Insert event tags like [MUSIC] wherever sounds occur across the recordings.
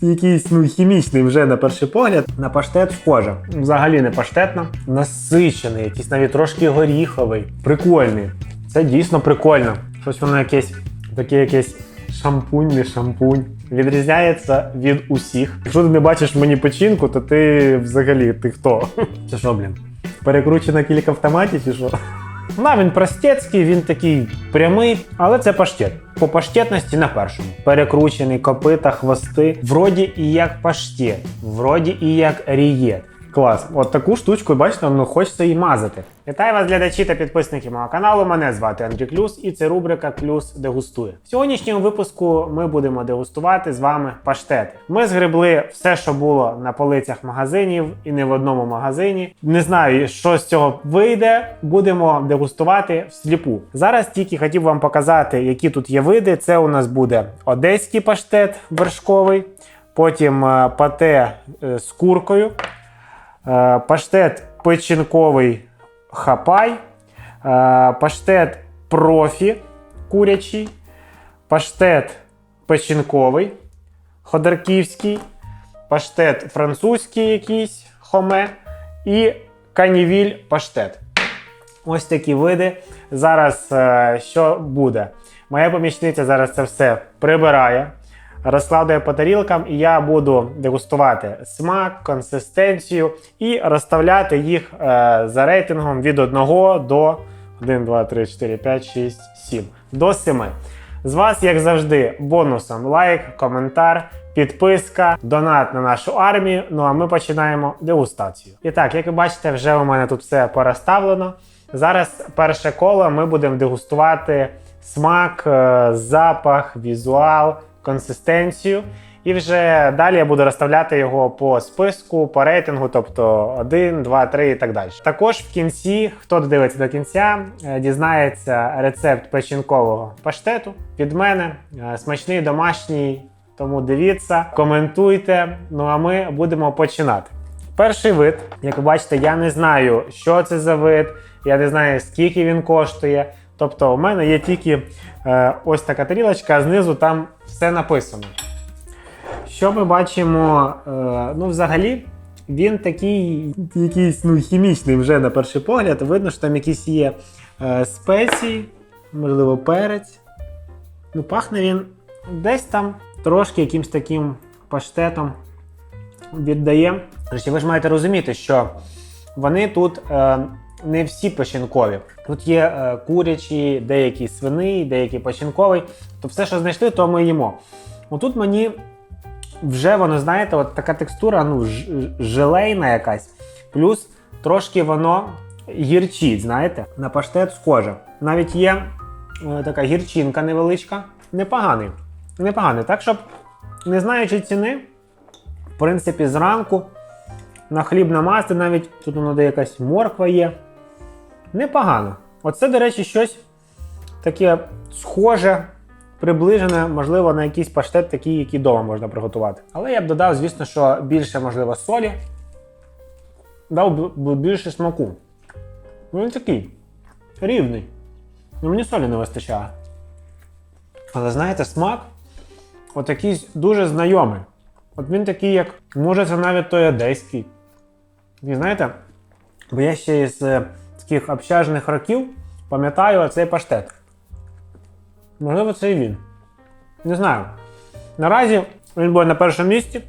якийсь ну, хімічний вже на перший погляд. На паштет схоже. Взагалі не паштетно. Насичений, якийсь навіть трошки горіховий. Прикольний. Це дійсно прикольно. Щось воно якесь таке якесь шампунь, не шампунь. Відрізняється від усіх. Якщо ти не бачиш мені печінку, то ти взагалі ти хто? [LAUGHS] Це що, блін? Перекручено кілька автоматів чи що? [LAUGHS] На, він простецький, він такий прямий, але це паштет. По паштетності на першому. Перекручений копита, хвости. Вроді і як паштет, вроді і як рієт. Клас. От таку штучку, бачите, ну хочеться і мазати. Вітаю вас, глядачі та підписники мого каналу. Мене звати Андрій Клюс, і це рубрика Клюс дегустує. В сьогоднішньому випуску ми будемо дегустувати з вами паштети. Ми згребли все, що було на полицях магазинів, і не в одному магазині. Не знаю, що з цього вийде. Будемо дегустувати всліпу. Зараз тільки хотів вам показати, які тут є види. Це у нас буде одеський паштет вершковий, потім е, пате е, з куркою. Е, паштет печінковий хапай, е, паштет профі курячий, паштет печінковий, ходорківський, паштет французький якийсь хоме і канівіль паштет. Ось такі види. Зараз е, що буде? Моя помічниця зараз це все прибирає, розкладує по тарілкам, і я буду дегустувати смак, консистенцію і розставляти їх е, за рейтингом від 1 до 1, 2, 3, 4, 5, 6, 7 до 7. З вас, як завжди, бонусом лайк, коментар, підписка, донат на нашу армію. Ну а ми починаємо дегустацію. І так, як ви бачите, вже у мене тут все переставлено. Зараз перше коло ми будемо дегустувати смак, е, запах, візуал, консистенцію. І вже далі я буду розставляти його по списку, по рейтингу, тобто 1, 2, 3 і так далі. Також в кінці, хто додивиться до кінця, е, дізнається рецепт печінкового паштету від мене. Е, Смачний домашній, тому дивіться, коментуйте. Ну а ми будемо починати. Перший вид, як ви бачите, я не знаю, що це за вид, я не знаю, скільки він коштує. Тобто, у мене є тільки е, ось така тарілочка, а знизу там все написано. Що ми бачимо? Е, ну, взагалі, він такий якийсь ну, хімічний вже на перший погляд. Видно, що там якісь є е, спеції, можливо, перець. Ну, пахне він десь там трошки якимсь таким паштетом віддає. Ви ж маєте розуміти, що вони тут е, не всі печінкові. Тут є е, курячі, деякі свини, деякі печінковий. То все, що знайшли, то ми їмо. Отут мені вже воно, знаєте, от така текстура, ну, желейна якась. Плюс трошки воно гірчить, знаєте, на паштет схоже. Навіть є е, така гірчинка невеличка. Непоганий. Непоганий. Так, щоб, не знаючи ціни, в принципі, зранку на хліб намасти, навіть тут воно де якась морква є. Непогано. Оце, до речі, щось таке схоже, приближене, можливо, на якийсь паштет, такий, який вдома можна приготувати. Але я б додав, звісно, що більше, можливо, солі. Дав б- б більше смаку. Ну, він такий рівний. Ну, мені солі не вистачає. Але знаєте, смак от якийсь дуже знайомий. От він такий, як, може, це навіть той одеський. І знаєте, бо я ще із е, таких общажних років пам'ятаю оцей паштет. Можливо, це і він. Не знаю. Наразі він буде на першому місці,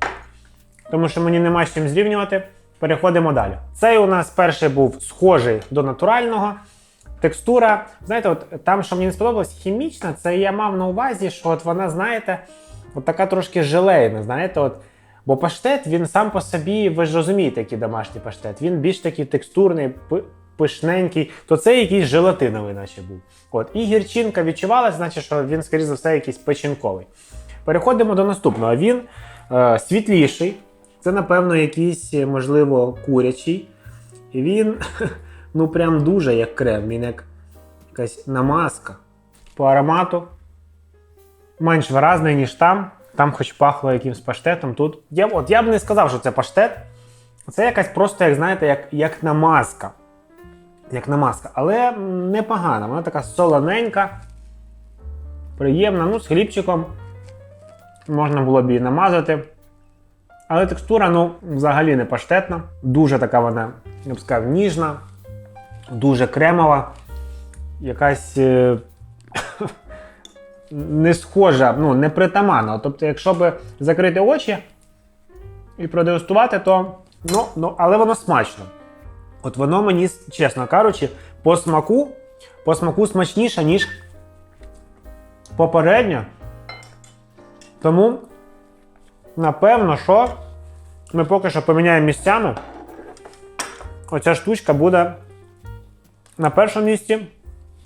тому що мені нема з чим зрівнювати. Переходимо далі. Цей у нас перший був схожий до натурального. Текстура, знаєте, от там, що мені не сподобалось, хімічна, це я мав на увазі, що от вона, знаєте, от така трошки желейна, знаєте, от. Бо паштет, він сам по собі, ви ж розумієте, який домашній паштет. Він більш такий текстурний, пишненький, то це якийсь желатиновий, наче був. От. І гірчинка відчувалася, значить, що він, скоріш за все, якийсь печінковий. Переходимо до наступного. Він е, світліший. Це, напевно, якийсь, е, можливо, курячий. І він, [LAUGHS] ну, прям дуже як крем, він як якась намазка. По аромату менш виразний, ніж там. Там хоч пахло якимсь паштетом. Тут. Я, от я б не сказав, що це паштет. Це якась просто, як знаєте, як, як намазка. Як намазка. Але непогана. Вона така солоненька, приємна. Ну, з хлібчиком можна було б її намазати. Але текстура, ну, взагалі не паштетна. Дуже така вона, я б сказав, ніжна, дуже кремова. Якась е, [LAUGHS] не схожа, ну, не притаманна. Тобто, якщо би закрити очі і продегустувати, то ну, ну, але воно смачно. От воно мені, чесно кажучи, по смаку, по смаку смачніше, ніж попередньо. Тому, напевно, що ми поки що поміняємо місцями. Оця штучка буде на першому місці,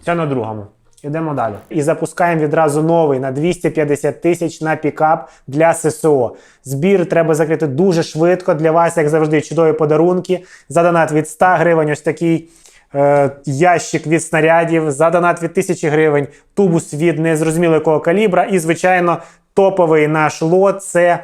ця на другому. Йдемо далі. І запускаємо відразу новий на 250 тисяч на пікап для ССО. Збір треба закрити дуже швидко. Для вас, як завжди, чудові подарунки. За донат від 100 гривень, ось такий е, ящик від снарядів. За донат від 1000 гривень, тубус від незрозуміло якого калібра. І, звичайно, топовий наш лот це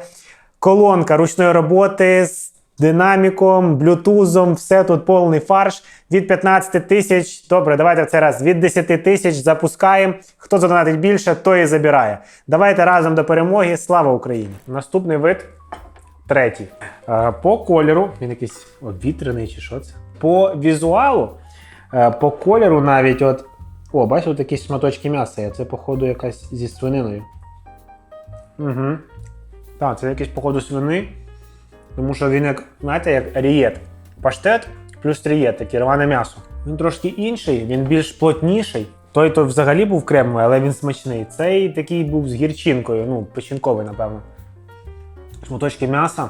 колонка ручної роботи з динаміком, блютузом, все тут повний фарш. Від 15 тисяч. Добре, давайте в цей раз від 10 тисяч запускаємо. Хто задонатить більше, той і забирає. Давайте разом до перемоги. Слава Україні! Наступний вид третій. Е, По кольору, він якийсь обвітрений чи що це? По візуалу, е, по кольору навіть от. О, бачите, тут якісь шматочки м'яса є. Це, походу, якась зі свининою. Угу. Так, це якийсь, походу, свини. Тому що він як, знаєте, як рієт. Паштет плюс рієт, таке рване м'ясо. Він трошки інший, він більш плотніший. Той то взагалі був кремовий, але він смачний. Цей такий був з гірчинкою, ну, печінковий, напевно. Шматочки м'яса.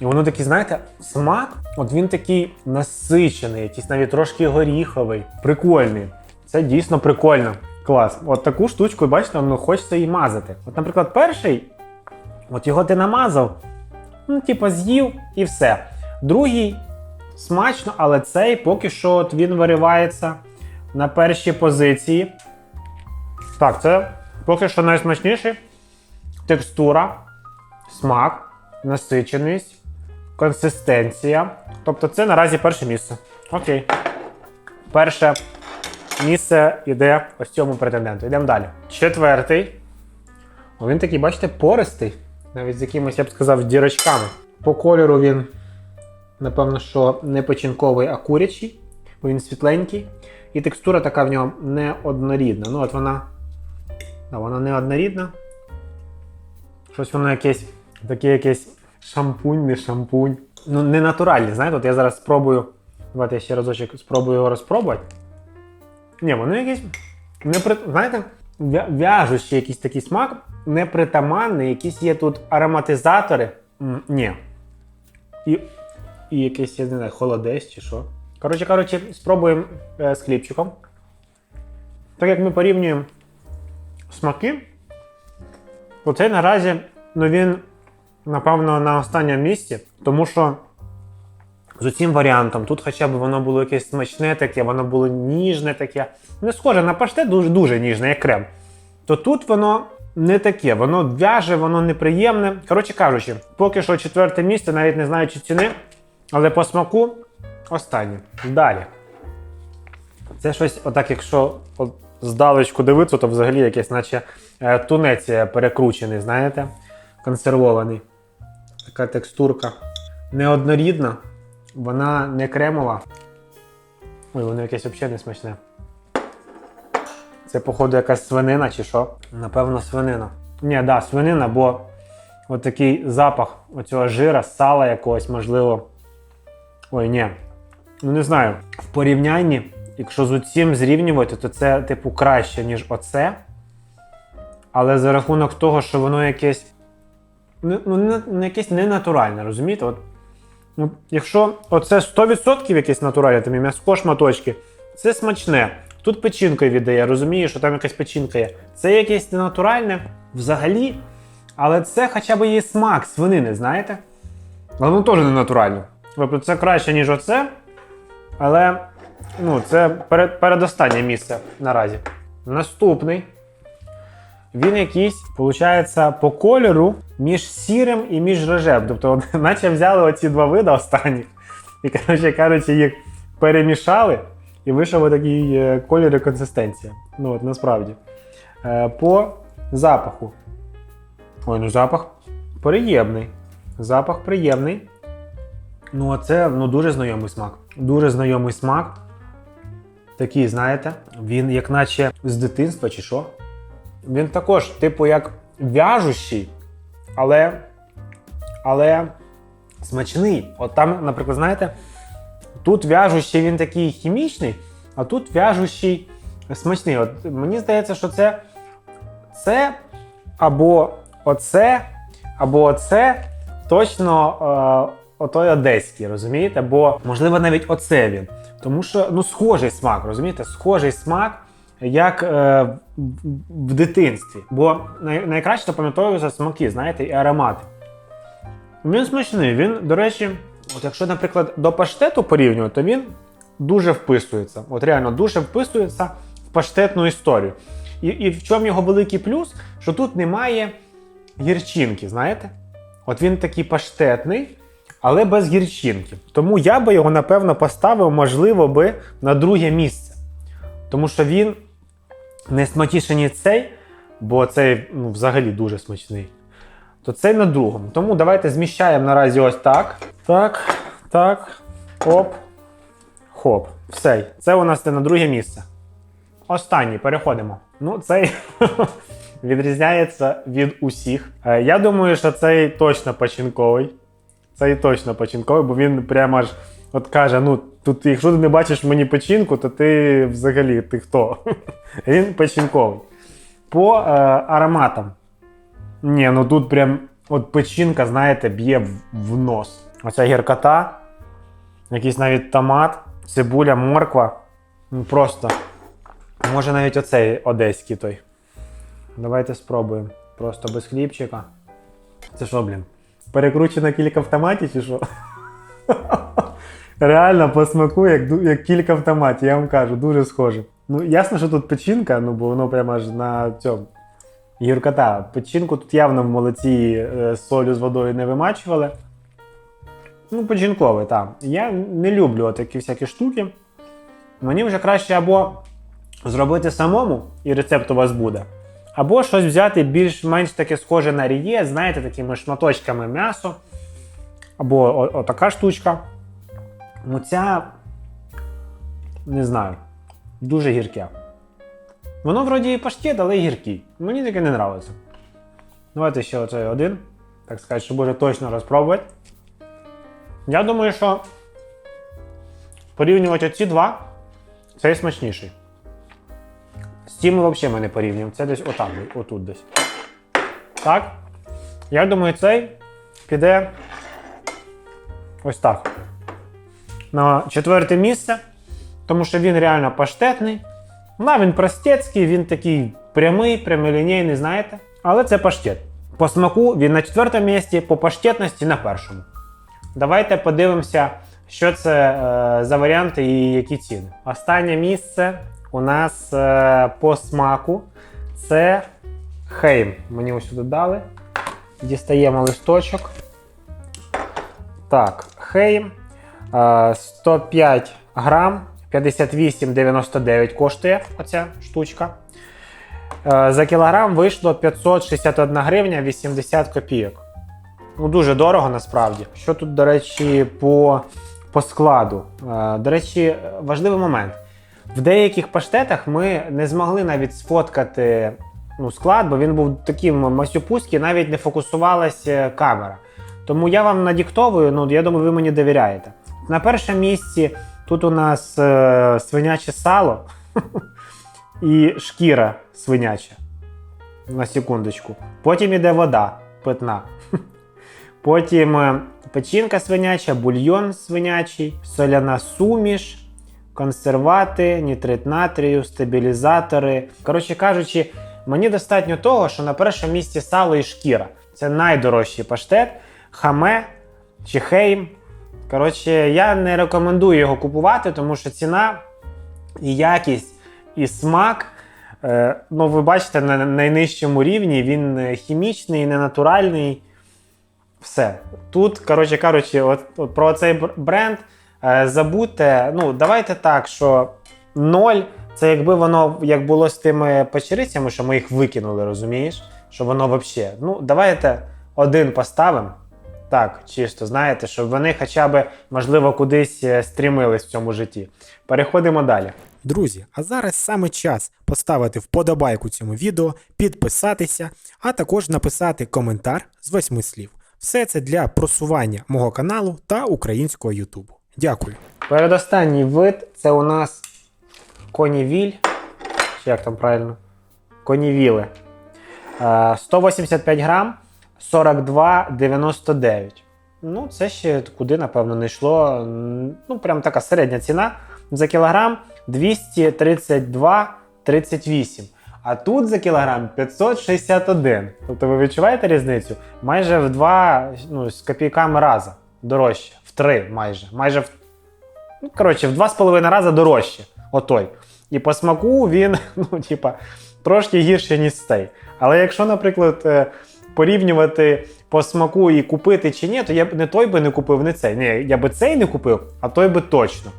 І воно такий, знаєте, смак, от він такий насичений, якийсь навіть трошки горіховий, прикольний. Це дійсно прикольно. Клас. От таку штучку, бачите, ну, хочеться і мазати. От, наприклад, перший, от його ти намазав, ну, типу, з'їв і все. Другий смачно, але цей поки що от він виривається на першій позиції. Так, це поки що найсмачніший. Текстура, смак, насиченість, консистенція. Тобто це наразі перше місце. Окей. Перше місце йде ось цьому претенденту. Йдемо далі. Четвертий. Він такий, бачите, пористий. Навіть з якимось, я б сказав, дірочками. По кольору він, напевно, що не печінковий, а курячий, бо він світленький. І текстура така в нього неоднорідна. Ну, от вона. Да, вона неоднорідна. Щось воно якесь, таке якесь шампунь, не шампунь. Ну, не натуральні, знаєте, от я зараз спробую. Давайте я ще разочок спробую його розпробувати. Ні, воно якесь. Знаєте, в'яжущий якийсь такий смак, непритаманний, якісь є тут ароматизатори. М, ні. І, і якийсь, я не знаю, холодець чи що. Коротше кажучи, спробуємо е, з хлібчиком. Так як ми порівнюємо смаки, оцей наразі, ну він, напевно, на останньому місці, тому що з цим варіантом тут хоча б воно було якесь смачне таке, воно було ніжне таке. Не схоже на паштет, дуже, дуже ніжне, як крем. То тут воно не таке, воно в'яже, воно неприємне. Коротше кажучи, поки що четверте місце, навіть не знаючи ціни, але по смаку останнє. Далі. Це щось, отак, якщо от здалечку дивитися, то взагалі якесь, наче е, тунець перекручений, знаєте, консервований. Така текстурка неоднорідна, вона не кремова. Ой, воно якесь взагалі не смачне. Це, походу, якась свинина чи що? Напевно, свинина. Ні, да, свинина, бо от такий запах оцього жира, сала якогось, можливо. Ой, ні. Ну не знаю. В порівнянні, якщо з цим зрівнювати, то це, типу, краще, ніж оце. Але за рахунок того, що воно якесь. Ну, ну, не, не якесь ненатуральне, розумієте? От, ну, якщо оце 100% якесь натуральне, там і м'яско шматочки, це смачне. Тут печінкою віддає, розумієш, що там якась печінка є. Це якесь ненатуральне взагалі. Але це хоча б є смак свинини, знаєте? Але воно теж не натурально. Тобто це краще, ніж оце. Але ну, це перед, передостаннє місце наразі. Наступний. Він якийсь, виходить, по кольору між сірим і між рожевим. Тобто, [LAUGHS] наче взяли оці два види останніх і, коротше кажучи, їх перемішали, і вийшов такий е, колір і консистенція. Ну, от насправді. Е, По запаху. Ой, ну запах приємний. Запах приємний. Ну, а це ну, дуже знайомий смак. Дуже знайомий смак. Такий, знаєте, він як наче з дитинства чи що. Він також, типу, як в'яжущий, але, але смачний. От там, наприклад, знаєте, тут в'яжущий він такий хімічний, а тут в'яжущий смачний. От мені здається, що це, це або оце, або оце точно е, отой одеський, розумієте? Бо, можливо, навіть оце він. Тому що ну, схожий смак, розумієте? Схожий смак, як е, в- дитинстві. Бо най, найкраще запам'ятовуються смаки, знаєте, і аромати. Він смачний. Він, до речі, от якщо, наприклад, до паштету порівнювати, то він дуже вписується. От реально дуже вписується в паштетну історію. І, і в чому його великий плюс, що тут немає гірчинки, знаєте? От він такий паштетний, але без гірчинки. Тому я би його, напевно, поставив, можливо, би на друге місце. Тому що він не смачніше, ніж цей, бо цей ну, взагалі дуже смачний. То цей на другому. Тому давайте зміщаємо наразі ось так. Так, так. Оп. Хоп. Все. Це у нас йде на друге місце. Останній, переходимо. Ну, цей [LAUGHS] відрізняється від усіх. Е, Я думаю, що цей точно печінковий. Цей точно печінковий, бо він прямо ж от каже: ну, тут, якщо ти не бачиш мені печінку, то ти взагалі ти хто? [LAUGHS] Він печінковий. По е, ароматам. Ні, ну тут прям от печінка, знаєте, б'є в, нос. Оця гіркота, якийсь навіть томат, цибуля, морква. Ну просто. Може навіть оцей одеський той. Давайте спробуємо. Просто без хлібчика. Це що, блін? Перекручено кілька в томаті чи що? Реально по смаку, як, як кілька в томаті, я вам кажу, дуже схоже. Ну, ясно, що тут печінка, ну бо воно прямо аж на цьому. Гіркота. Печінку тут явно в молоці е, солю з водою не вимачували. Ну, печінковий, так. Я не люблю такі всякі штуки. Мені вже краще або зробити самому, і рецепт у вас буде. Або щось взяти більш-менш таке схоже на ріє, знаєте, такими шматочками м'ясо. Або отака штучка. Ну, ця, не знаю, дуже гірке. Воно вроді і паштет, але і. Мені таке не подобається. Давайте ще оцей один. Так сказати, щоб уже точно розпробувати. Я думаю, що порівнювати оці два, цей смачніший. З цим взагалі ми не порівнюємо. Це десь отак, отут десь. Так. Я думаю, цей піде ось так. На четверте місце. Тому що він реально паштетний. На, він простецький, він такий прямий, прямолінійний, знаєте. Але це паштет. По смаку він на четвертому місці, по паштетності на першому. Давайте подивимося, що це е, за варіанти і які ціни. Останнє місце у нас е, по смаку це Хейм. Мені ось сюди дали. Дістаємо листочок. Так, Хейм. Е, 105 грам, 58,99 коштує оця штучка. Е, За кілограм вийшло 561 гривня 80 копійок. Ну, дуже дорого насправді. Що тут, до речі, по, по складу? Е, До речі, важливий момент. В деяких паштетах ми не змогли навіть сфоткати ну, склад, бо він був таким масюпузький, навіть не фокусувалася камера. Тому я вам надіктовую, ну я думаю, ви мені довіряєте. На першому місці тут у нас е, свиняче сало [LAUGHS] і шкіра свиняча. На секундочку. Потім іде вода питна. [LAUGHS] Потім е, печінка свиняча, бульйон свинячий, соляна суміш, консервати, нітрит натрію, стабілізатори. Коротше кажучи, мені достатньо того, що на першому місці сало і шкіра. Це найдорожчий паштет, хаме чи хейм. Коротше, я не рекомендую його купувати, тому що ціна і якість, і смак. е, Ну, ви бачите, на найнижчому рівні він е, хімічний, ненатуральний. Все. Тут, коротше кажучи, от, от про цей бренд е, забудьте. Ну, давайте так, що ноль це якби воно як було з тими печерицями, що ми їх викинули, розумієш? Що воно взагалі. Ну, давайте один поставимо. Так, чисто, знаєте, щоб вони хоча б, можливо, кудись е, стрімились в цьому житті. Переходимо далі. Друзі, а зараз саме час поставити вподобайку цьому відео, підписатися, а також написати коментар з восьми слів. Все це для просування мого каналу та українського Ютубу. Дякую. Передостанній вид це у нас конівіль. Чи як там правильно? Конівіли. Е, 185 грам 42,99. Ну, це ще куди, напевно, не йшло. Ну, прям така середня ціна. За кілограм 232,38. А тут за кілограм 561. Тобто ви відчуваєте різницю? Майже в два, ну, з копійками раза дорожче. В три майже. Майже в Ну, коротше, в два з половиною рази дорожче. Отой. І по смаку він, [LAUGHS] ну, типа, трошки гірше, ніж цей. Але якщо, наприклад, е, порівнювати по смаку і купити чи ні, то я б не той би не купив, не цей. Ні, я би цей не купив, а той би точно.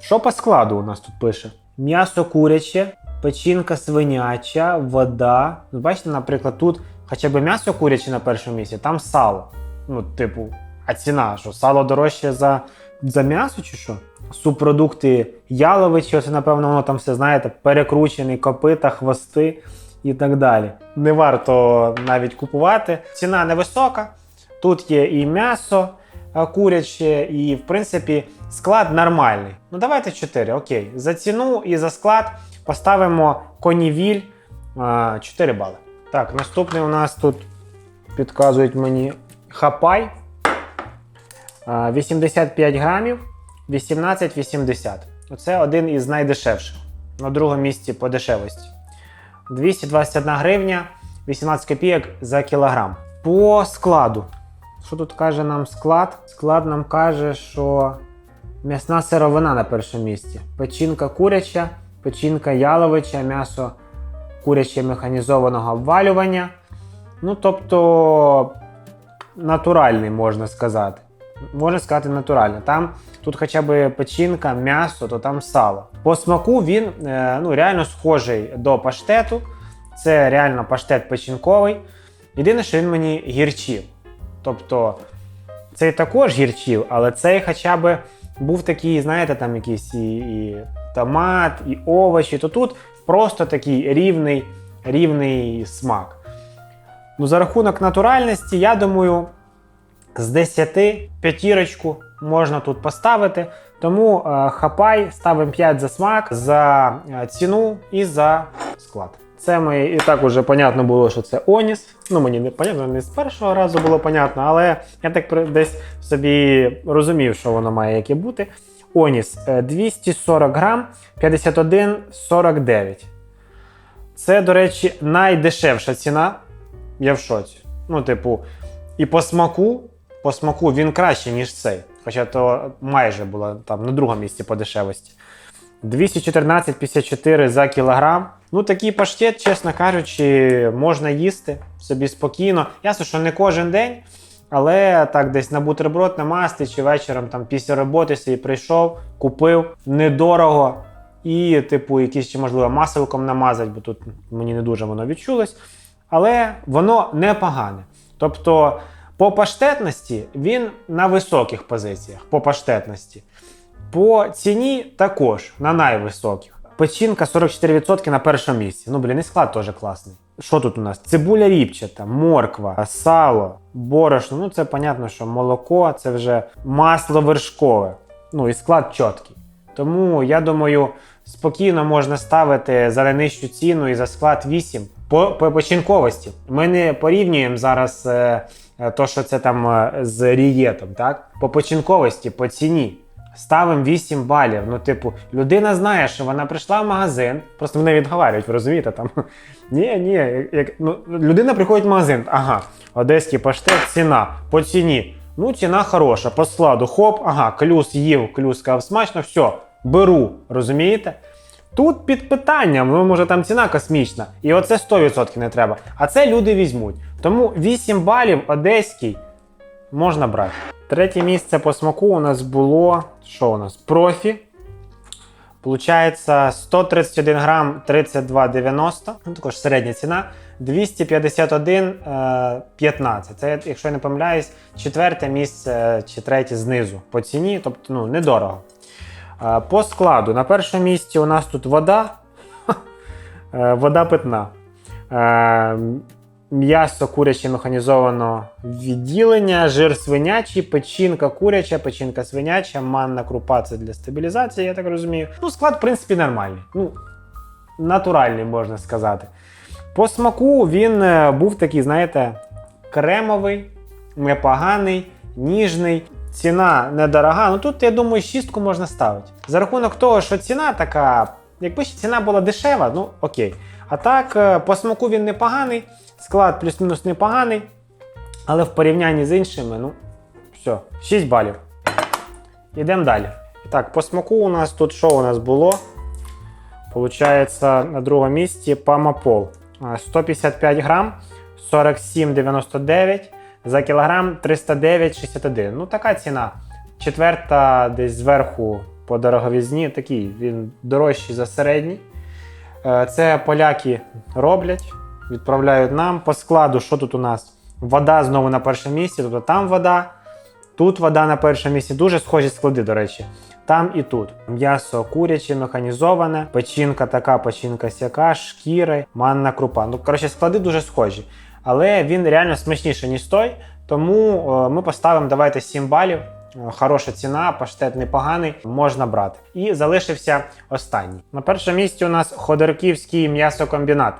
Що по складу у нас тут пише? М'ясо куряче, печінка свиняча, вода. Бачите, наприклад, тут хоча б м'ясо куряче на першому місці, там сало. Ну, типу, а ціна, що сало дорожче за, за м'ясо чи що? Субпродукти яловичі, оце, напевно, воно там все, знаєте, перекручений, копита, хвости і так далі. Не варто навіть купувати. Ціна невисока. Тут є і м'ясо куряче, і, в принципі, склад нормальний. Ну, давайте 4, окей. За ціну і за склад поставимо конівіль 4 бали. Так, наступний у нас тут підказують мені хапай. 85 грамів, 18,80. Оце один із найдешевших. На другому місці по дешевості. 221 гривня, 18 копійок за кілограм. По складу. Що тут каже нам склад? Склад нам каже, що м'ясна сировина на першому місці. Печінка куряча, печінка яловича, м'ясо куряче механізованого обвалювання. Ну, тобто, натуральний, можна сказати. Можна сказати, натурально. Там тут хоча б печінка, м'ясо, то там сало. По смаку він е, ну, реально схожий до паштету. Це реально паштет печінковий. Єдине, що він мені гірчив. Тобто, цей також гірчив, але цей хоча б був такий, знаєте, там якийсь і, і томат, і овочі, то тут просто такий рівний, рівний смак. Ну, за рахунок натуральності, я думаю, з 10 п'ятірочку можна тут поставити. Тому е, хапай, ставимо 5 за смак, за е, ціну і за склад. Це ми і так уже понятно було, що це Оніс. Ну мені не понятно, не з першого разу було понятно, але я так десь собі розумів, що воно має яке бути. Оніс е, 240 грам, 51,49. Це, до речі, найдешевша ціна. Я в шоці. Ну, типу, і по смаку, по смаку він краще, ніж цей. Хоча то майже було там на другому місці по дешевості. 214,54 за кілограм. Ну, такий паштет, чесно кажучи, можна їсти собі спокійно. Ясно, що не кожен день, але так десь на бутерброд на масті чи вечором там після роботи собі прийшов, купив недорого. І, типу, якісь ще, можливо, маселком намазати, бо тут мені не дуже воно відчулось. Але воно непогане. Тобто, по паштетності він на високих позиціях. По паштетності. По ціні також на найвисоких. Печінка 44% на першому місці. Ну, блін, і склад теж класний. Що тут у нас? Цибуля ріпчата, морква, сало, борошно. Ну, це понятно, що молоко, це вже масло вершкове. Ну і склад чіткий. Тому я думаю, спокійно можна ставити за найнижчу ціну і за склад 8 по, по печінковості. Ми не порівнюємо зараз е, е, то, що це там е, з рієтом, так? По печінковості, по ціні. Ставимо 8 балів. Ну, типу, людина знає, що вона прийшла в магазин, просто вони відговарюють, ви розумієте? Там [LAUGHS] ні, ні, як, ну, людина приходить в магазин, ага, одеський паштет, ціна, по ціні. Ну, ціна хороша, по складу, хоп, ага, клюс їв, клюс сказав смачно, все, беру, розумієте? Тут під питанням, ну може там ціна космічна, і оце 100% не треба. А це люди візьмуть. Тому 8 балів одеський можна брати. Третє місце по смаку у нас було. Що у нас? Профі. Получається 131 грам 32,90. Ну, також середня ціна. 251,15. Це, якщо я не помиляюсь, четверте місце чи третє знизу по ціні, тобто ну, недорого. По складу на першому місці у нас тут вода. [LAUGHS] Е, Вода питна. Е, М'ясо куряче механізованого відділення, жир свинячий, печінка куряча, печінка свиняча, манна крупа це для стабілізації, я так розумію. Ну, склад, в принципі, нормальний. Ну, натуральний, можна сказати. По смаку він е, був такий, знаєте, кремовий, непоганий, ніжний. Ціна недорога. Ну тут, я думаю, шістку можна ставити. За рахунок того, що ціна така, якби ще ціна була дешева, ну окей. А так, е, по смаку він непоганий, склад плюс-мінус непоганий. Але в порівнянні з іншими, ну, все, 6 балів. Йдемо далі. Так, по смаку у нас тут що у нас було? Получається на другому місці Памапол. 155 грам, 47,99 за кілограм 309,61. Ну, така ціна. Четверта десь зверху по дороговізні, такий, він дорожчий за середній. Е, Це поляки роблять, відправляють нам. По складу, що тут у нас? Вода знову на першому місці, тобто там вода, тут вода на першому місці. Дуже схожі склади, до речі. Там і тут. М'ясо куряче, механізоване, печінка така, печінка сяка, шкіри, манна крупа. Ну, коротше, склади дуже схожі. Але він реально смачніший, ніж той. Тому е, ми поставимо давайте 7 балів. Е, Хороша ціна, паштет непоганий, можна брати. І залишився останній. На першому місці у нас Ходорківський м'ясокомбінат.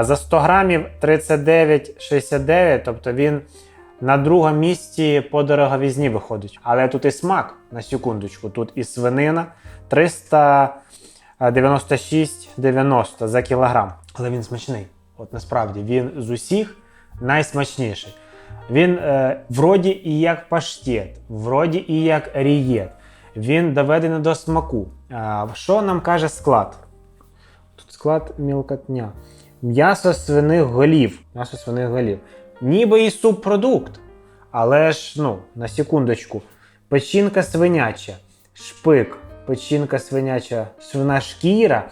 За 100 грамів 39,69, тобто він на другому місці по дороговізні виходить. Але тут і смак, на секундочку, тут і свинина 396,90 за кілограм. Але він смачний. От насправді він з усіх найсмачніший. Він е, вроді і як паштет, вроді і як рієт. Він доведений до смаку. А, що нам каже склад? Тут склад мілкотня. М'ясо свиних голів. М'ясо свиних голів. Ніби і субпродукт. Але ж, ну, на секундочку. Печінка свиняча, шпик, печінка свиняча, свина шкіра,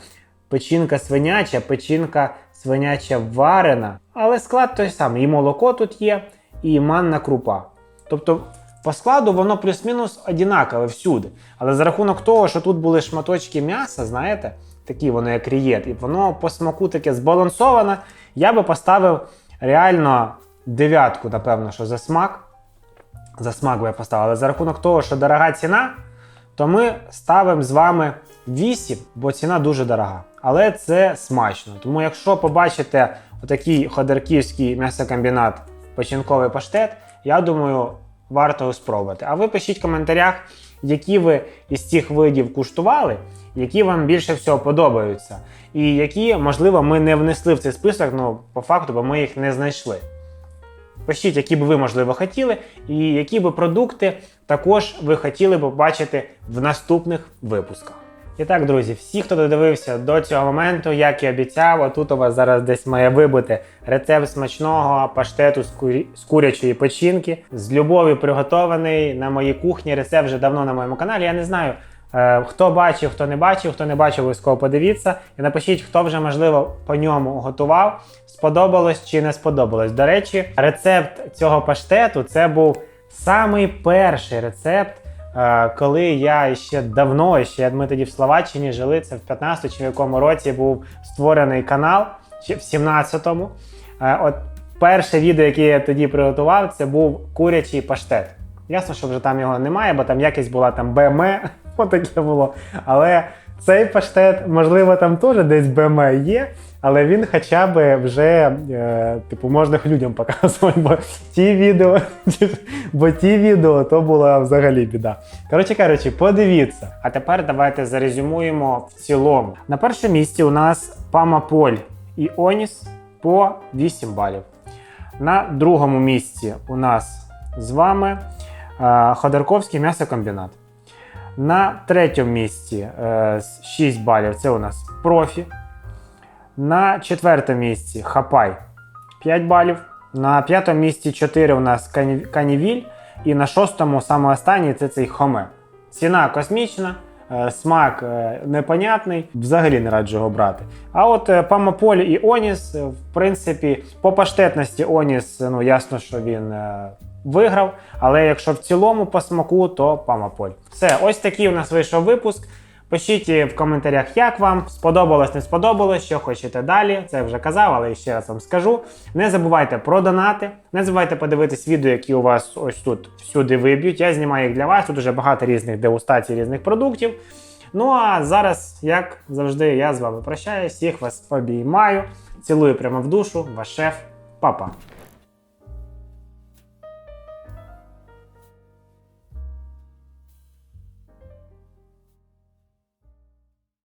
печінка свиняча, печінка свиняча варена. Але склад той самий. І молоко тут є, і манна крупа. Тобто по складу воно плюс-мінус однакове всюди. Але за рахунок того, що тут були шматочки м'яса, знаєте, такі воно як рієт, і воно по смаку таке збалансоване, я би поставив реально дев'ятку, напевно, що за смак. За смак би я поставив. Але за рахунок того, що дорога ціна, то ми ставимо з вами 8, бо ціна дуже дорога. Але це смачно. Тому якщо побачите отакий ходорківський м'ясокомбінат печінковий паштет, я думаю, варто його спробувати. А ви пишіть в коментарях, які ви із цих видів куштували, які вам більше всього подобаються, і які, можливо, ми не внесли в цей список, ну, по факту, бо ми їх не знайшли. Пишіть, які б ви, можливо, хотіли, і які б продукти також ви хотіли б побачити в наступних випусках. І так, друзі, всі, хто додивився до цього моменту, як і обіцяв, отут у вас зараз десь має вибути рецепт смачного паштету з, курі... з курячої печінки, з любов'ю приготований на моїй кухні. Рецепт вже давно на моєму каналі. Я не знаю, е, хто бачив, хто не бачив, хто не бачив, обов'язково подивіться. І напишіть, хто вже можливо по ньому готував, сподобалось чи не сподобалось. До речі, рецепт цього паштету це був самий перший рецепт. Е, Коли я ще давно, ще ми тоді в Словаччині жили, це в 15 чи в якому році був створений канал, ще в 17-му. Е, От перше відео, яке я тоді приготував, це був курячий паштет. Ясно, що вже там його немає, бо там якість була там БМ, [LAUGHS] отаке було. Але цей паштет, можливо, там теж десь БМ є, але він хоча б вже, е, типу, можна людям показувати, бо ті відео, [LAUGHS] бо ті відео то була взагалі біда. Коротше кажучи, подивіться. А тепер давайте зарезюмуємо в цілому. На першому місці у нас Памаполь і Оніс по 8 балів. На другому місці у нас з вами е, Ходорковський м'ясокомбінат. На третьому місці е, 6 балів це у нас профі. На четвертому місці Хапай 5 балів. На п'ятому місці 4 у нас Канівіль. І на шостому, саме останній, це цей Хоме. Ціна космічна, Е, Смак е, непонятний, взагалі не раджу його брати. А от е, Памополь і Оніс, е, в принципі, по паштетності Оніс, е, ну ясно, що він е, виграв. Але якщо в цілому по смаку, то Памополь. Все, ось такий у нас вийшов випуск. Пишіть в коментарях, як вам сподобалось, не сподобалось, що хочете далі. Це вже казав, але ще раз вам скажу. Не забувайте про донати, не забувайте подивитись відео, які у вас ось тут всюди виб'ють. Я знімаю їх для вас. Тут дуже багато різних дегустацій різних продуктів. Ну а зараз, як завжди, я з вами прощаюсь. Всіх вас обіймаю. Цілую прямо в душу, ваш шеф, папа.